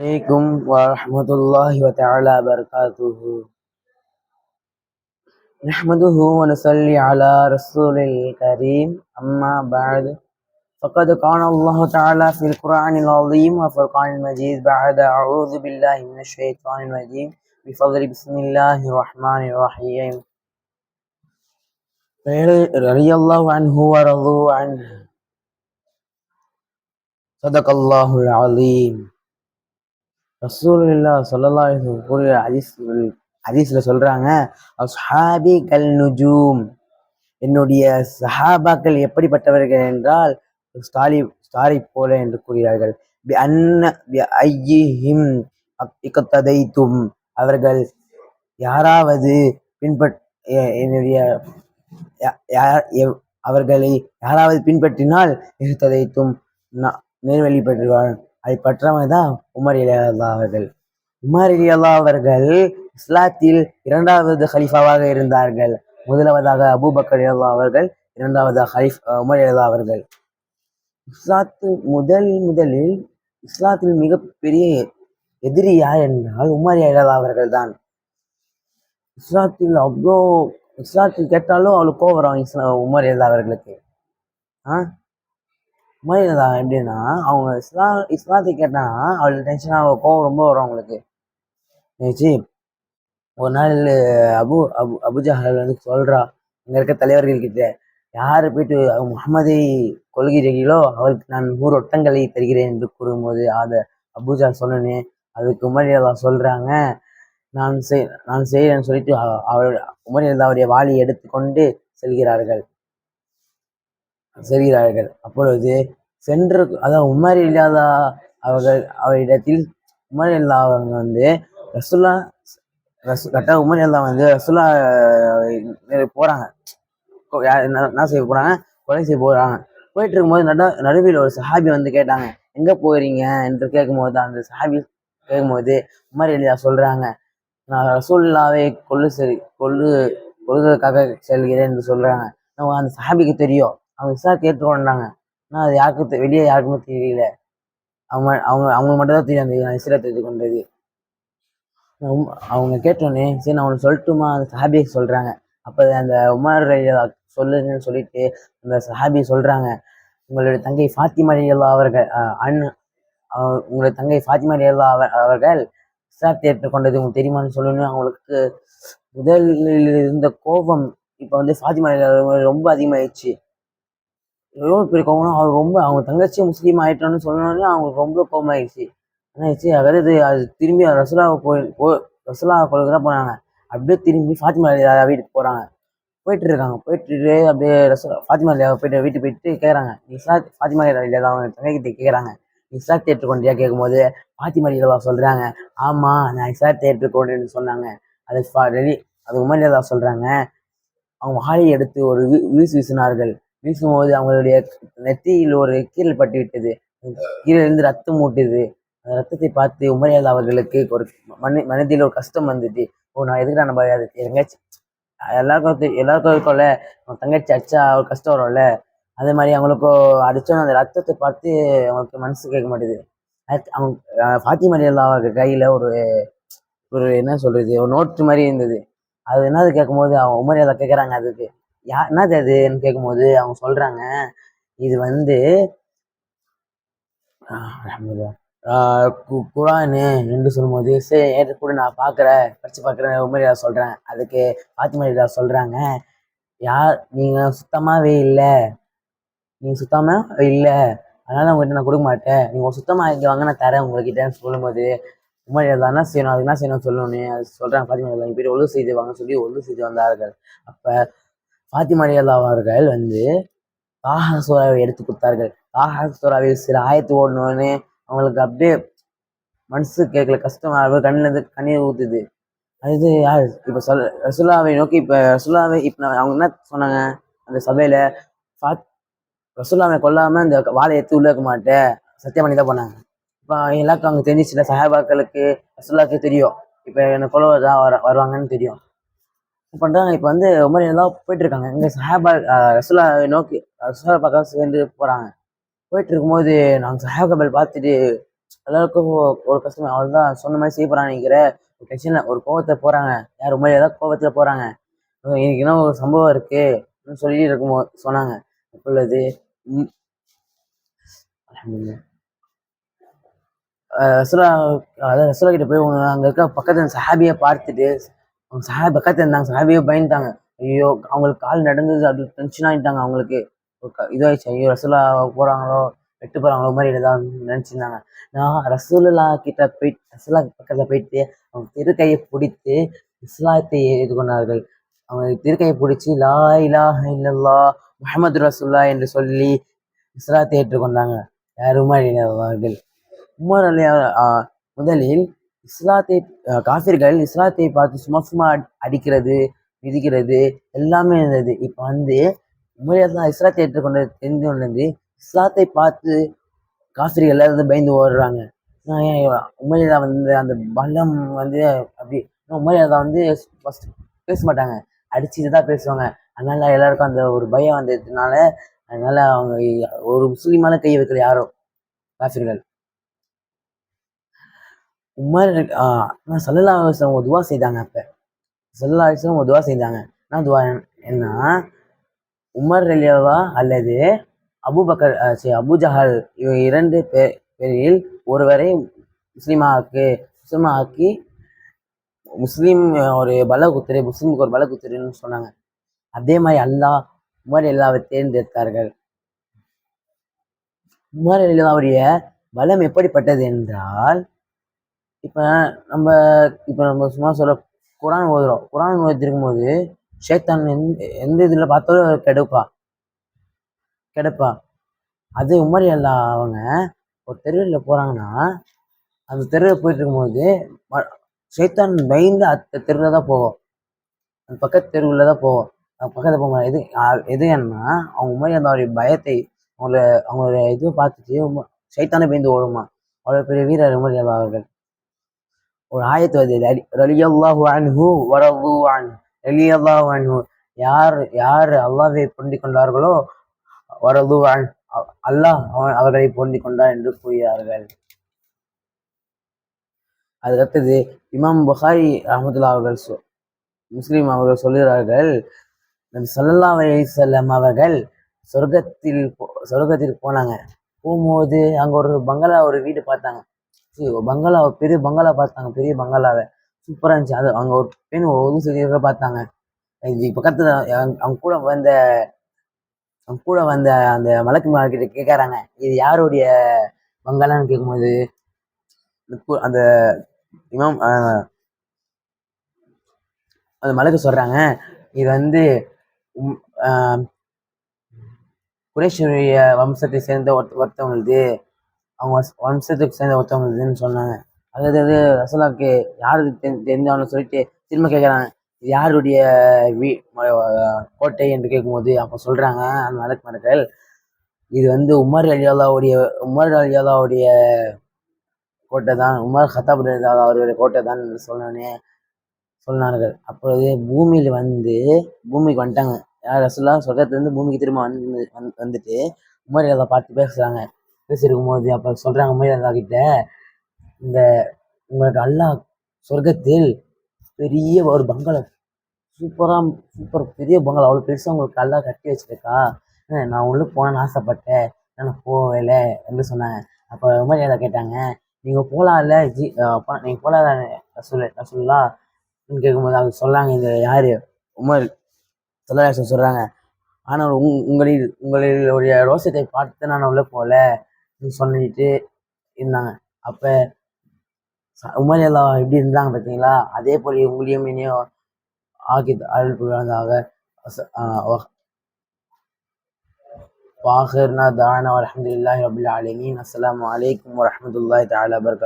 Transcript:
عليكم ورحمة الله وتعالى وبركاته. نحمده ونصلي على رسول الكريم. أما بعد فقد قال الله تعالى في القرآن العظيم وفرقان المجيد بعد أعوذ بالله من الشيطان الرجيم. بفضل بسم الله الرحمن الرحيم. رضي الله عنه ورضوا عنه. صدق الله العظيم. ரசூலுல்லா சொல்லலா கூறிய ஹதீஸ் ஹதீஸ்ல சொல்றாங்க அஸ்ஹாபி கல் நுஜூம். என்னுடைய சஹாபாக்கள் எப்படிப்பட்டவர்கள் என்றால் ஸ்டாலி ஸ்டாரை போல என்று கூறுகிறார்கள். பி அன்ன பி ஐயிஹிம் இக்கத்ததைத்தும். அவர்கள் யாராவது பின்பற் என்னுடைய அவர்களை யாராவது பின்பற்றினால் இருத்ததைத்தும் நேர்வழி பெற்றுவார் அதை பற்றவங்க தான் உமர் இலியல்லா அவர்கள். உமர் இலியல்லா அவர்கள் இஸ்லாத்தில் இரண்டாவது ஹலீஃபாவாக இருந்தார்கள். முதலாவதாக அபூபக்கர் இலல்லா அவர்கள் இரண்டாவதாக ஹலீஃப் உமர் இலியல்லா அவர்கள். இஸ்லாத்து முதல் முதலில் இஸ்லாத்தில் மிகப்பெரிய எதிரி யார் என்றால் உமர் இலியல்லா அவர்கள் தான் இஸ்லாத்தில் அவ்வளோ இஸ்லாத்தில் கேட்டாலும் அவளுக்கு கோவம் வரும் இஸ்லா உமர் இலியல்லா அவர்களுக்கு. ஆ? உமரிதா எப்படின்னா அவங்க இஸ்லா இஸ்லாத்தை கேட்டால் அவளுக்கு டென்ஷனாக கோவம் ரொம்ப வரும் அவங்களுக்கு. நினச்சி ஒரு நாள் அபு அபு அபுஜஹல் வந்து சொல்கிறா இங்கே இருக்க தலைவர்கள் கிட்ட யார் போயிட்டு முகமதை கொள்கிறீர்களோ அவருக்கு நான் நூறு ஒட்டங்களை தருகிறேன் என்று கூறும்போது அதை அபுஜா சொன்னனே அதுக்கு உமரியாதா சொல்கிறாங்க நான் செய் நான் செய்கிறேன்னு சொல்லிட்டு அவர் அவருடைய வாளியை எடுத்துக்கொண்டு செல்கிறார்கள். செல்கிறார்கள். அப்பொழுது சென்று அதான் உமர் இல்லாத அவர்கள் அவரிடத்தில் உமர் இல்லா அவங்க வந்து ரசுல்லா ரசு கரெக்டாக உமர் இல்லா வந்து ரசுல்லா போகிறாங்க என்ன செய்ய போகிறாங்க கொலை செய்ய போகிறாங்க போயிட்டு இருக்கும்போது நட நடுவில் ஒரு சஹாபி வந்து கேட்டாங்க எங்கே போகிறீங்க என்று கேட்கும்போது அந்த சஹாபி கேட்கும்போது உமர் இல்லா சொல்கிறாங்க நான் ரசூல்லாவை கொள்ளு செல் கொள்ளு கொள்வதற்காக செல்கிறேன் என்று சொல்கிறாங்க அந்த சஹாபிக்கு தெரியும். அவங்க விசாரி கேட்டுக்கொண்டாங்க ஆனால் அது யாருக்கு வெளியே யாருக்குமே தெரியல. அவங்க அவங்க அவங்களுக்கு மட்டும் தான் தெரியும் அந்த நான் இஸ்லாத்தை கொண்டது. அவங்க கேட்டோன்னே சரி நான் உனக்கு சொல்லட்டுமா? அந்த சஹாபியை சொல்கிறாங்க அப்போ அந்த உமர் சொல்லுங்கன்னு சொல்லிட்டு அந்த சஹாபி சொல்கிறாங்க உங்களுடைய தங்கை ஃபாத்திமா அலியல்லா அவர்கள் அண்ணன் உங்களுடைய தங்கை ஃபாத்திமா அவர் அவர்கள் இஸ்லாத்தை ஏற்றுக்கொண்டது உங்களுக்கு தெரியுமான்னு சொல்லணும். அவங்களுக்கு முதலில் இருந்த கோபம் இப்போ வந்து ஃபாத்திமா ரொம்ப அதிகமாகிடுச்சு எவ்வளோ பெரிய கோவம்னா அவர் ரொம்ப அவங்க தங்கச்சி முஸ்லீம் ஆயிட்டான்னு சொன்னோடனே அவங்களுக்கு ரொம்ப கோபமாயிடுச்சு என்னாச்சு அதாவது அது திரும்பி ரசுலாவை போய் கோ ரசுலா கோயிலுக்கு தான் போனாங்க. அப்படியே திரும்பி ஃபாத்திமா வீட்டுக்கு போகிறாங்க போயிட்டு இருக்காங்க. போயிட்டு அப்படியே ரசுலா ஃபாத்திமா போயிட்டு வீட்டுக்கு போயிட்டு கேட்குறாங்க நீ இஸ்லாத் ஃபாத்திமா தான் அவங்க தங்கக்கிட்ட கேட்குறாங்க நீ தேட்டர் கொண்டியா கேட்கும்போது ஃபாத்திமா இல்லவா சொல்கிறாங்க ஆமாம் நான் இஸ்லாத் ஏற்றுக்கொண்டேன்னு சொன்னாங்க. அது ரெடி அது ஏதாவது சொல்கிறாங்க அவங்க வாளியை எடுத்து ஒரு வீசு வீசினார்கள். வீசும்போது அவங்களுடைய நெத்தியில் ஒரு கீரல் பட்டு விட்டது கீழிலிருந்து ரத்தம் ஊட்டுது. அந்த ரத்தத்தை பார்த்து உமரியால் அவர்களுக்கு ஒரு மனி மனதில் ஒரு கஷ்டம் வந்துட்டு ஓ நான் எதுக்கு நம்ம எங்காச்சும் எல்லாருக்கும் எல்லாருக்கும் அவங்க தங்கச்சி அடிச்சா ஒரு கஷ்டம் வரும்ல. அதே மாதிரி அவங்களுக்கும் அடித்தோம் அந்த ரத்தத்தை பார்த்து அவங்களுக்கு மனசு கேட்க மாட்டேது அவங்க ஃபாத்தி மரியாதா அவர்கள் கையில் ஒரு ஒரு என்ன சொல்கிறது ஒரு நோட்டு மாதிரி இருந்தது. அது என்னது கேட்கும்போது அவங்க உமரியாதா கேட்குறாங்க அதுக்கு. யா என்னது அதுன்னு கேட்கும்போது அவங்க சொல்றாங்க இது வந்து குரானு என்று சொல்லும்போது சரி ஏற்று கூட நான் பார்க்குறேன் படித்து பார்க்குறேன் உமரியா சொல்கிறேன் அதுக்கு பாத்திமரியா சொல்கிறாங்க யார் நீங்கள் சுத்தமாகவே இல்லை. நீங்கள் சுத்தமாக இல்லை. அதனால் உங்கள்கிட்ட நான் கொடுக்க மாட்டேன். நீங்கள் சுத்தமாக இங்கே வாங்க நான் தரேன் உங்கள்கிட்டன்னு சொல்லும்போது உமர் என்ன செய்யணும்? அதுக்கு என்ன செய்யணும் சொல்லணும் அது சொல்கிறாங்க பாத்திமா போய் ஒழுங்கு செய்து வாங்க சொல்லி ஒழுங்கு செய்து வந்தார்கள். அப்போ ஃபாத்திமா அலியல்லா அவர்கள் வந்து தாஹா சோராவை எடுத்து கொடுத்தார்கள். தாஹா சோராவில் சில ஆயத்து ஓடணுன்னு அவங்களுக்கு அப்படியே மனசு கேட்கல கஷ்டமாக கண்ணில் கண்ணீர் ஊற்றுது அது யார்? இப்போ சொல் ரசுல்லாவை நோக்கி இப்போ ரசுல்லாவை இப்போ அவங்க என்ன சொன்னாங்க? அந்த சபையில் ஃபாத் ரசுல்லாவை கொல்லாமல் அந்த வாழை எடுத்து உள்ள இருக்க மாட்டேன். சத்தியம் பண்ணி தான் போனாங்க. இப்போ எல்லாருக்கும் அங்கே தெரிஞ்சிச்சுல சஹாபாக்களுக்கு ரசுல்லாவுக்கு தெரியும். இப்போ என்னை கொலை தான் வர வருவாங்கன்னு தெரியும். பண்ணுறாங்க இப்போ வந்து ரொம்ப நல்லா போயிட்டுருக்காங்க இங்கே சஹாபா ரசுலா நோக்கி ரசுலா பக்கம் சேர்ந்து போகிறாங்க போயிட்டு இருக்கும்போது நாங்கள் சஹாபல் பார்த்துட்டு எல்லாருக்கும் ஒரு ஒரு கஷ்டம் அவ்வளோதான் சொன்ன மாதிரி செய்ய போகிறாங்க நினைக்கிற. ஒரு டென்ஷனில் ஒரு கோவத்தில் போகிறாங்க யார் ரொம்ப ஏதாவது கோவத்தில் போகிறாங்க எனக்கு என்ன ஒரு சம்பவம் இருக்குன்னு சொல்லிட்டு இருக்குமோ சொன்னாங்க. அப்பொழுது ம், அல்ஹம்துலில்லாஹ். அஹ் ரசூலா கிட்ட போய் ஒன்று அங்கே இருக்க பக்கத்தில் சஹாபியை பார்த்துட்டு அவங்க சஹாபி பக்கத்தில் இருந்தாங்க சஹாபியை பயந்துட்டாங்க. ஐயோ அவங்களுக்கு கால் நடந்தது அப்படி டென்ஷன் ஆகிட்டாங்க அவங்களுக்கு. ஒரு க- இதாயிடுச்சு ஐயோ ரசூலா போகிறாங்களோ வெட்டு போகிறாங்களோ மாதிரி ஏதாவது நினச்சிருந்தாங்க. நான் ரசூலுல்லா கிட்ட போயிட்டு ரசூலா பக்கத்தில் போயிட்டு அவங்க திருக்கையை பிடித்து இஸ்லாத்தை ஏற்றுக்கொண்டார்கள் அவங்க திருக்கையை பிடிச்சி லா இலா இல்லல்லா முகமது ரசூல்லா என்று சொல்லி இஸ்லாத்தை ஏற்றுக்கொண்டாங்க. யாருமா அவர்கள்? உமர் அலி முதலில் இஸ்லாத்தை அஹ், காஃபிர்கள் இஸ்லாத்தை பார்த்து சும்மா சும்மா அடிக்கிறது மிதிக்கிறது எல்லாமே இருந்தது. இப்போ வந்து உமர் இஸ்லாத்தை ஏற்றுக்கொண்டது தெரிஞ்சோன்லேருந்து இஸ்லாத்தை பார்த்து காஃபிர்கள் எல்லாரும் பயந்து ஓடுறாங்க. உமரியா வந்து அந்த பலம் வந்து அப்படி உமரியா வந்து ஃபஸ்ட் பேச மாட்டாங்க. அடிச்சுட்டு தான் பேசுவாங்க. அதனால எல்லாருக்கும் அந்த ஒரு பயம் வந்ததுனால அதனால அவங்க ஒரு முஸ்லீமான கை வைக்கல யாரும் காஃபிர்கள். உமர் ஆனால் சல்லல்லா அலிஸ்லாம் ஒரு துவா செய்தாங்க அப்போ. சல்லல்லா அலிஸ்லாம் ஒரு துவா செய்தாங்க. என்ன துவா என்ன? உமர் அலியவா அல்லது அபுபக்கர் அஹ் சரி அபூஜஹல் இவங்க இரண்டு பேர் பேரில் ஒருவரை முஸ்லீமாக்கு முஸ்லீமாக்கி முஸ்லீம் ஒரு பல குத்துரு முஸ்லீமுக்கு ஒரு பல குத்துருன்னு சொன்னாங்க. அதே மாதிரி அல்லாஹ் உமர் அல்லாவை தேர்ந்தெடுத்தார்கள். உமர் அல்லாவுடைய பலம் எப்படிப்பட்டது என்றால் இப்போ நம்ம இப்போ நம்ம சும்மா சொல்ல குரான் ஓதுறோம். குரான் ஓதிருக்கும் போது ஷேத்தான் எந் எந்த இதில் பார்த்தாலும் கெடுப்பா. கெடுப்பா. அது உமரி அல்லா அவங்க ஒரு தெருவில் போகிறாங்கன்னா அந்த தெருவில் போயிட்டு இருக்கும்போது சைத்தான் பயந்து அந்த தெருவில் தான் போவோம். அந்த பக்கத்து தெருவில் தான் போவோம். அந்த பக்கத்தில் போக எது எது என்ன அவங்க உமரி அந்த அவருடைய பயத்தை அவங்கள அவங்களோட இதுவும் பார்த்துட்டு சைத்தானே ஷைத்தானே பயந்து ஓடுமா? அவ்வளோ பெரிய வீரர் மாதிரி அவர்கள். ஒரு ஆயத்து வருது ரலியல்லாஹு அன்ஹு வரது அன் ரலியல்லாஹு அன்ஹு. யார் யார் அல்லாஹை பொருந்தி கொண்டார்களோ வரது அன் அல்லாஹ் அவன் அவர்களை பொருந்தி கொண்டார் என்று கூறுகிறார்கள் அதுக்கடுத்தது இமாம் புகாரி அஹமதுல்லா அவர்கள் சொ- முஸ்லீம் அவர்கள் சொல்கிறார்கள் நபி ஸல்லல்லாஹு அலைஹி அவர்கள் சொர்க்கத்தில் போ- சொர்க்கத்திற்கு போனாங்க. போகும்போது அங்கே ஒரு பங்களா ஒரு வீடு பார்த்தாங்க. பங்களாவை பெரிய பங்களா பார்த்தாங்க. பெரிய பங்களாவை. சூப்பராக இருந்துச்சு. அது அங்கே ஒரு பெண் ஒவ்வொரு செய்திருக்க பார்த்தாங்க. இது பக்கத்தில் அவங்க கூட வந்த அவங்க கூட வந்த அந்த மலக்கு மார்க்கிட்ட கேட்குறாங்க இது யாருடைய பங்களான்னு கேட்கும்போது அந்த அந்த இமாம் அந்த மலக்கு சொல்கிறாங்க இது வந்து உம், வம்சத்தை சேர்ந்த ஒருத்த ஒருத்தவங்களுது அவங்க வம்சத்துக்கு சேர்ந்த ஒருத்தவங்க இதுன்னு சொன்னாங்க. அதாவது அது ரசலாவுக்கு யாருக்கு தெரி- தெரிஞ்சவனு சொல்லிட்டு திரும்ப கேட்குறாங்க இது யாருடைய வீ கோட்டை என்று கேட்கும்போது அப்போ சொல்கிறாங்க அந்த மலக் மரக்கள் இது வந்து உமர் அலியாலாவுடைய உமர் அலியாலாவுடைய கோட்டை தான் உமர் ஹத்தாப் அலியாலா அவருடைய கோட்டை தான் என்று சொன்னோன்னே சொன்னார்கள். அப்பொழுது பூமியில் வந்து பூமிக்கு வந்துட்டாங்க. யார் ரசுல்லா? சொர்க்கத்துலேருந்து பூமிக்கு திரும்ப வந்து வந்து- வந்துட்டு உமர் அலியாலா பார்த்து பேசுகிறாங்க பேசியிருக்கும் போது அப்போ சொல்கிறாங்க உமர் அல்லா கிட்ட இந்த உங்களுக்கு அல்லாஹ் சொர்க்கத்தில் பெரிய ஒரு பங்களா சூப்பராக சூப்பர் பெரிய பங்களா அவ்வளோ பெருசாக உங்களுக்கு அல்லா கட்டி வச்சிருக்கா. நான் உள்ளே போகணுன்னு ஆசைப்பட்டேன். நான் போகல என்று சொன்னாங்க. அப்போ உமர் அதை கேட்டாங்க நீங்கள் போகலாம்ல ஜி அப்பா நீங்கள் போகலாம் ரசூல் ரசூல்லா கேட்கும்போது அவங்க சொல்கிறாங்க இந்த யார்? உமர் சொல்லராசன் சொல்கிறாங்க ஆனால் உங் உங்களில் உங்களுடைய ரோசத்தை பார்த்து நான் உள்ளே போகல. சொல்லிட்டு இருந்தாங்க. அப்ப உமர் எல்லா எப்படி இருந்தாங்க பார்த்தீங்களா அதே போல உங்களையும் என்னையும் ஆக்கி அருள் புரிவாங்க வாஹர்னா தானா அலமதுல்லாஹி ரபுல் ஆலமின். அஸ்லாம் வலைக்கம் வரமத்துல்லாஹி தாலா வர்கா